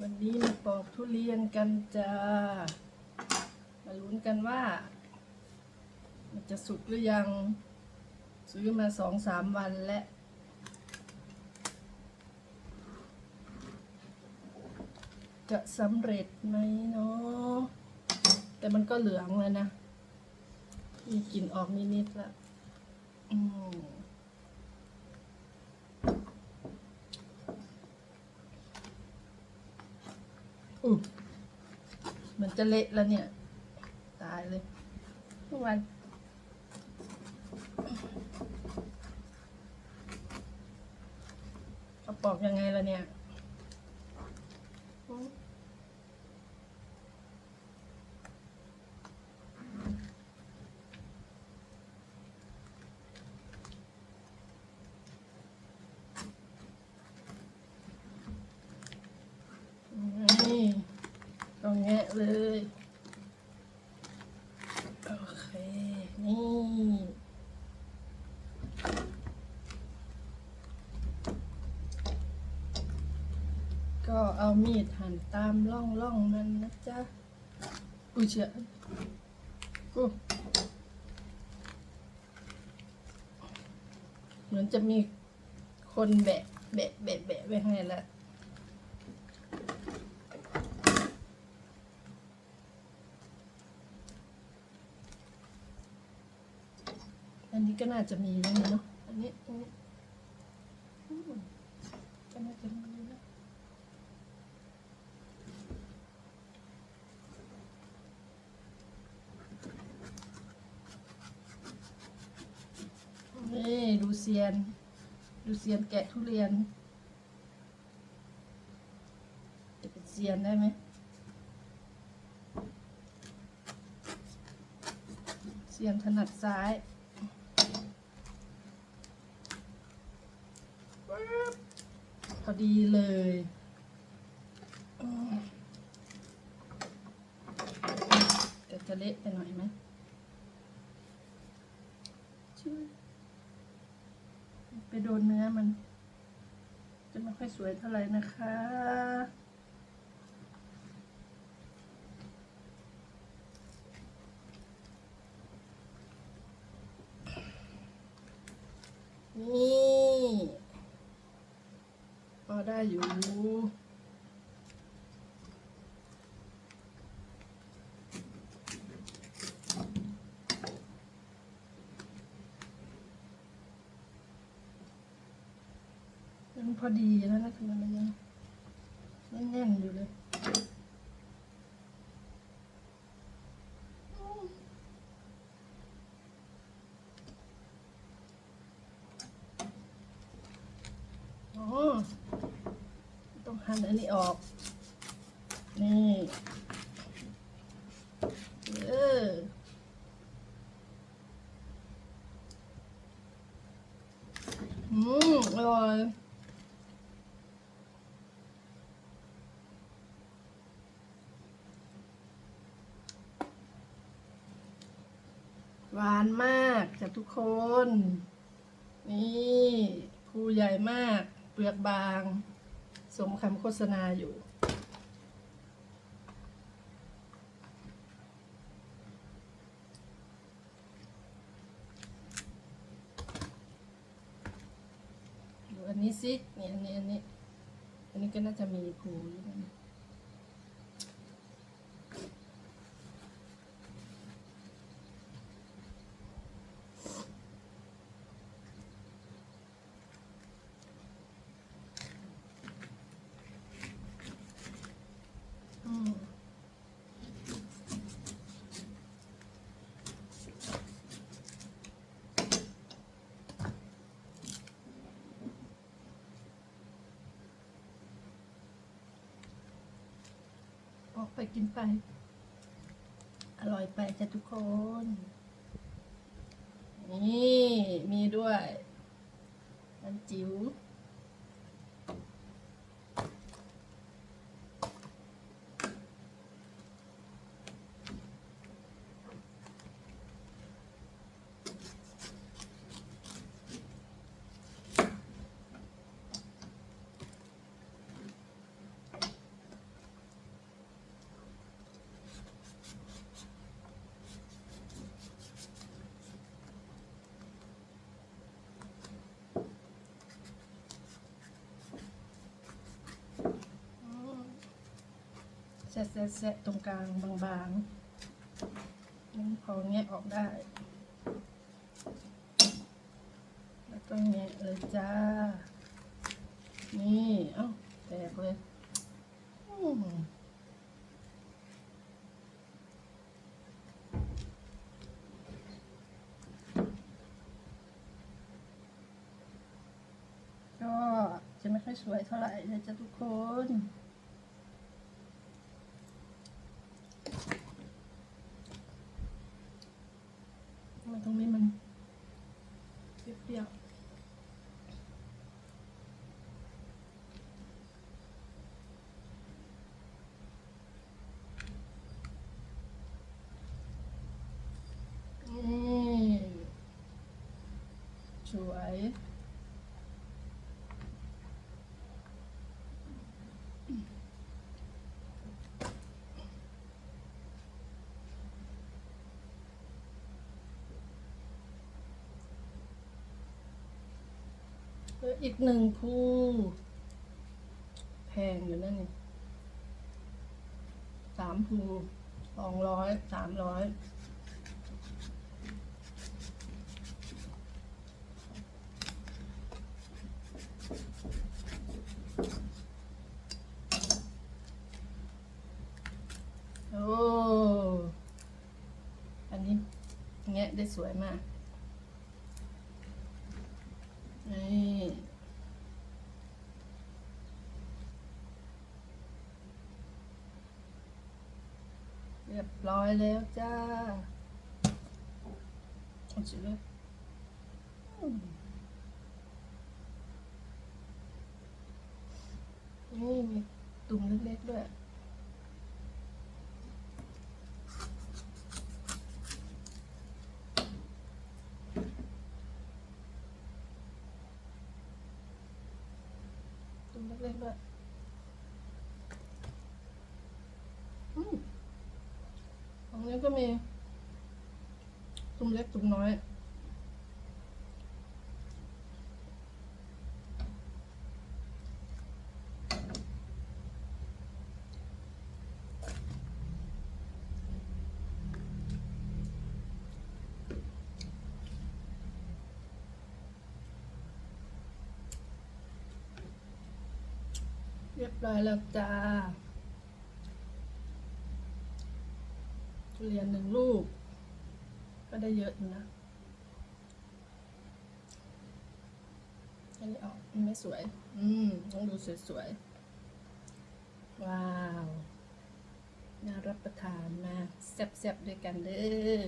วันนี้มาปอกทุเรียนกันจ้า มาลุ้นกันว่า มันจะสุกหรือยัง ซื้อมาสองสามวันแล้วจะสำเร็จไหมเนาะแต่มันก็เหลืองแล้วนะ มีกลิ่นออกนิดๆแล้วอืม เหมือนจะเละแล้วเนี่ย ตายเลยทุกวันเอาปอกยังไงล่ะเนี่ยอืมนี่ต้อง แงะเลย โอเค นี่ ก็เอามีดหั่นตามร่องร่องมันนะจ๊ะ อุ้ยเชี่ยอู้เหมือนจะมีคนแบะแบะแบะแบะไว้ให้แล้ว อันนี้ก็น่าจะมีแล้วนะเนาะ อันนี้อันนี้ก็น่าจะมีแล้วนี่ดูเซียน ดูเซียนแกะทุเรียน จะเป็นเซียนได้ไหมเซียนถนัดซ้าย พอดีเลยแต่จะเละไปหน่อยไหมไปโดนเนื้อมัน จะไม่ค่อยสวยเท่าไหร่นะคะนี่พ อได้อยู่มันพอดีแล้วนะทำไมมันยังแน่นอยู่เลยอ๋อต้ หั่นอันนี้ออก นี่เอออืมอร่อยหวานมากจ้ะทุกคน นี่ภูใหญ่มาก เปลือกบาง สมคำโฆษณาอยู่ ดูอันนี้สินี่อันนี้อันนี้ อันนี้ก็น่าจะมีภูอยู่นะอืม ออกไปกินไป อร่อยไปจ้ะทุกคน นี่ มีด้วยอันจิ๋ว แซะแซะตรงกลางบางๆนั่นพอแงะออกได้ แล้วก็แงะเลยจ้า นี่ เอ้า แตกเลยก็จะไม่ค่อยสวยเท่าไหร่เลยจ้ะทุกคนตรงนี้มันเปรี้ยวๆนี่ สวยอีกหนึ่งคู่แพงอยู่นั่นนี่สามคู่สองร้อยสามร้อยโอ้ อั นี้แงะได้สวยมากนี่เรียบร้อยแล้วจ้าเอาสิเลยนี่มีตุ่มเล็กๆด้วย ตุ่มเล็กๆด้วยอืมของนี้ ก็มีตุ่มเล็กตุ่มน้อย เรียบร้อยแล้วจ้า เรียนหนึ่งลูก ก็ได้เยอะอยู่นะอันนี้ออกมันไม่สวย อืม ต้องดูสวยๆ ว้าว น่ารับประทานมากแซ่บๆด้วยกันเด้อ